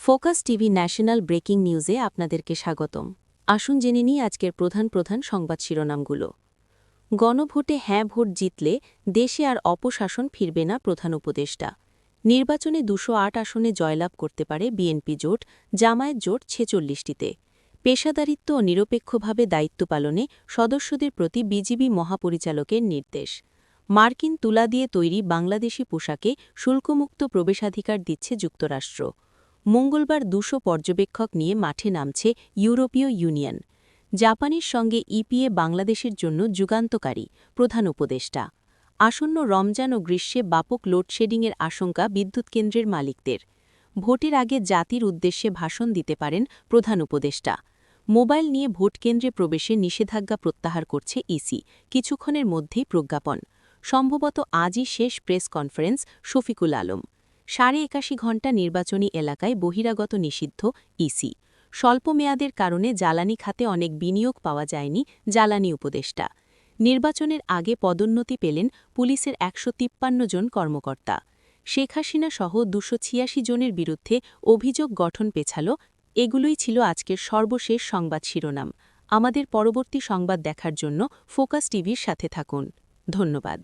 Focus TV national breaking নিউজে আপনাদেরকে স্বাগতম। আসুন জেনে নিই আজকের প্রধান প্রধান সংবাদ শিরোনামগুলো। গণভোটে হ্যাঁ ভোট জিতলে দেশে আর অপশাসন ফিরবে না প্রধান উপদেষ্টা। নির্বাচনে দুশো আসনে জয়লাভ করতে পারে বিএনপি জোট, জামায়াত জোট ছেচল্লিশটিতে। পেশাদারিত্ব ও নিরপেক্ষভাবে দায়িত্ব পালনে সদস্যদের প্রতি বিজিবি মহাপরিচালকের নির্দেশ। মার্কিন তুলা দিয়ে তৈরি বাংলাদেশি পোশাকে শুল্কমুক্ত প্রবেশাধিকার দিচ্ছে যুক্তরাষ্ট্র। মঙ্গলবার দুশো পর্যবেক্ষক নিয়ে মাঠে নামছে ইউরোপীয় ইউনিয়ন। জাপানের সঙ্গে ইপিএ বাংলাদেশের জন্য যুগান্তকারী প্রধান উপদেষ্টা। আসন্ন রমজান ও গ্রীষ্মে ব্যাপক লোডশেডিংয়ের আশঙ্কা বিদ্যুৎ কেন্দ্রের মালিকদের। ভোটের আগে জাতির উদ্দেশ্যে ভাষণ দিতে পারেন প্রধান উপদেষ্টা। মোবাইল নিয়ে ভোটকেন্দ্রে প্রবেশে নিষেধাজ্ঞা প্রত্যাহার করছে ইসি। কিছুক্ষণের মধ্যেই প্রজ্ঞাপন। সম্ভবত আজই শেষ প্রেস কনফারেন্স শফিকুল আলম। সাড়ে একাশি ঘণ্টা নির্বাচনী এলাকায় বহিরাগত নিষিদ্ধ ইসি। স্বল্প মেয়াদের কারণে জ্বালানি খাতে অনেক বিনিয়োগ পাওয়া যায়নি জ্বালানি উপদেষ্টা। নির্বাচনের আগে পদোন্নতি পেলেন পুলিশের একশো তিপ্পান্ন জন কর্মকর্তা। শেখ হাসিনা সহ দুশো জনের বিরুদ্ধে অভিযোগ গঠন পেছাল, এগুলোই ছিল আজকের সর্বশেষ সংবাদ শিরোনাম। আমাদের পরবর্তী সংবাদ দেখার জন্য ফোকাস টিভির সাথে থাকুন। ধন্যবাদ।